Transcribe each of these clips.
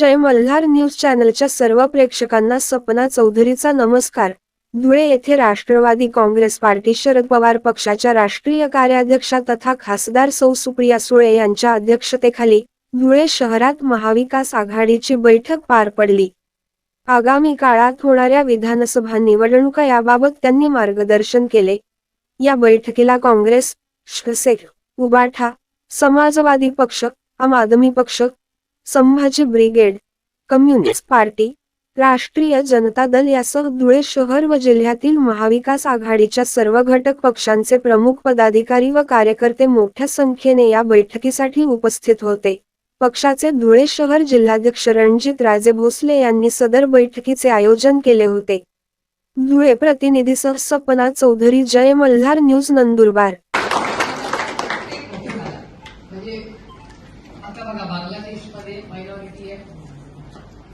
जय Malhar news चॅनलच्या सर्व प्रेक्षकांना सपना चौधरीचा नमस्कार. धुळे येथे राष्ट्रवादी काँग्रेस पार्टी शरद पवार पक्षाच्या राष्ट्रीय कार्याध्यक्षा तथा खासदार सौ सुप्रिया सुळे यांच्या अध्यक्षतेखाली धुळे शहरात महाविकास आघाडीची बैठक पार पडली. आगामी काळात होणाऱ्या विधानसभा निवडणुका याबाबत त्यांनी मार्गदर्शन केले. या बैठकीला काँग्रेस शिवसेना उबाठा समाजवादी पक्ष आम आदमी पक्ष संभाजी ब्रिगेड कम्युनिस्ट पार्टी राष्ट्रीय जनता दल यासह धुळे शहर व जिल्ह्यातील महाविकास आघाडीच्या सर्व घटक पक्षांचे प्रमुख पदाधिकारी व कार्यकर्ते मोठ्या संख्येने या बैठकीसाठी उपस्थित होते. पक्षाचे धुळे शहर जिल्हाध्यक्ष रणजित राजे भोसले यांनी सदर बैठकीचे आयोजन केले होते. धुळे प्रतिनिधीसह सपना चौधरी जय मल्हार न्यूज नंदुरबार म्हणजे आता बघा बांगलादेशमध्ये मायनॉरिटी आहे.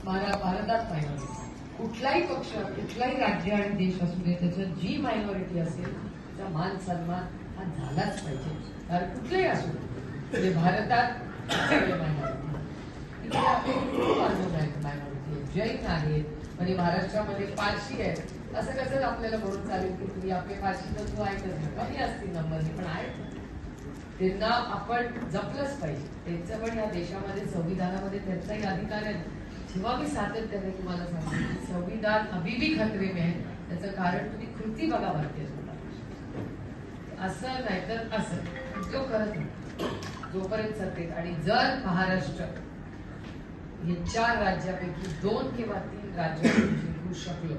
भारतात मायनॉरिटी कुठलाही पक्ष कुठलाही राज्य आणि देश असू दे त्याच्यात जी मायनॉरिटी असेल त्याचा मान सन्मान हा झालाच पाहिजे. कारण कुठलेही असू दे म्हणजे भारतात सगळे minority. आपले आहेत minority जैन आहेत म्हणजे महाराष्ट्रामध्ये पारशी आहेत. असं कसं आपल्याला म्हणून चालेल की तुम्ही आपले पारशी तत्व ऐकत नाही. कमी असतील नंबर पण आहेत. त्यांना आपण जपलंच पाहिजे. त्यांचं पण या देशामध्ये संविधानामध्ये त्यांचाही अधिकार आहे. जेव्हा मी सातत्याने तुम्हाला सांगते संविधान अभी भी खतरे में आहे. त्याचं कारण तुम्ही कृती बघा भारतीय जनता पक्षाची. असं नाहीतर असं. जो करत नाही जोपर्यंत सत्तेत आणि जर महाराष्ट्र हे चार राज्यापैकी दोन किंवा तीन राज्य जिंकू शकलो